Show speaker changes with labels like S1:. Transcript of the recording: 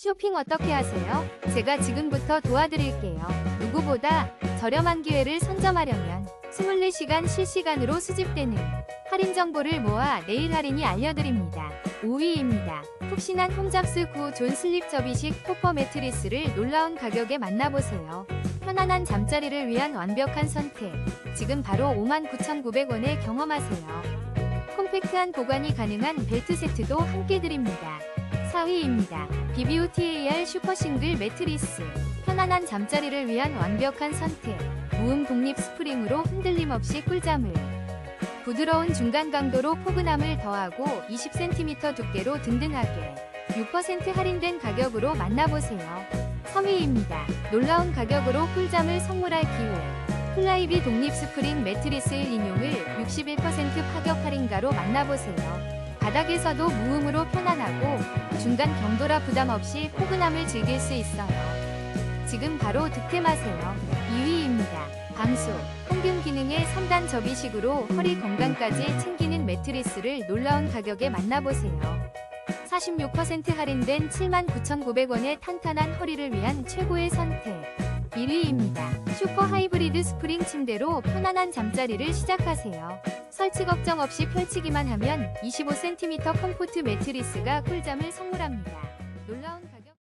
S1: 쇼핑 어떻게 하세요? 제가 지금부터 도와드릴게요. 누구보다 저렴한 기회를 선점하려면 24시간 실시간으로 수집되는 할인 정보를 모아 내일 할인이 알려드립니다. 5위입니다. 푹신한 홈잡스 9존 슬립 접이식 토퍼 매트리스를 놀라운 가격에 만나보세요. 편안한 잠자리를 위한 완벽한 선택. 지금 바로 59,900원에 경험하세요. 콤팩트한 보관이 가능한 벨트 세트도 함께 드립니다. 4위입니다. 비비오 TAR 슈퍼 싱글 매트리스. 편안한 잠자리를 위한 완벽한 선택. 무음 독립 스프링으로 흔들림 없이 꿀잠을. 부드러운 중간 강도로 포근함을 더하고 20cm 두께로 든든하게. 6% 할인된 가격으로 만나보세요. 3위입니다. 놀라운 가격으로 꿀잠을 선물할 기회. 플라이비 독립 스프링 매트리스 1인용을 61% 파격 할인가로 만나보세요. 바닥에서도 무음으로 편안하고 중간 경도라 부담 없이 포근함을 즐길 수 있어요. 지금 바로 득템하세요. 2위입니다. 방수. 평균 기능의 3단 접이식으로 허리 건강까지 챙기는 매트리스를 놀라운 가격에 만나보세요. 46% 할인된 79,900원의 탄탄한 허리를 위한 최고의 선택. 1위입니다. 슈퍼 하이브리드 스프링 침대로 편안한 잠자리를 시작하세요. 설치 걱정 없이 펼치기만 하면 25cm 컴포트 매트리스가 꿀잠을 선물합니다. 놀라운 가격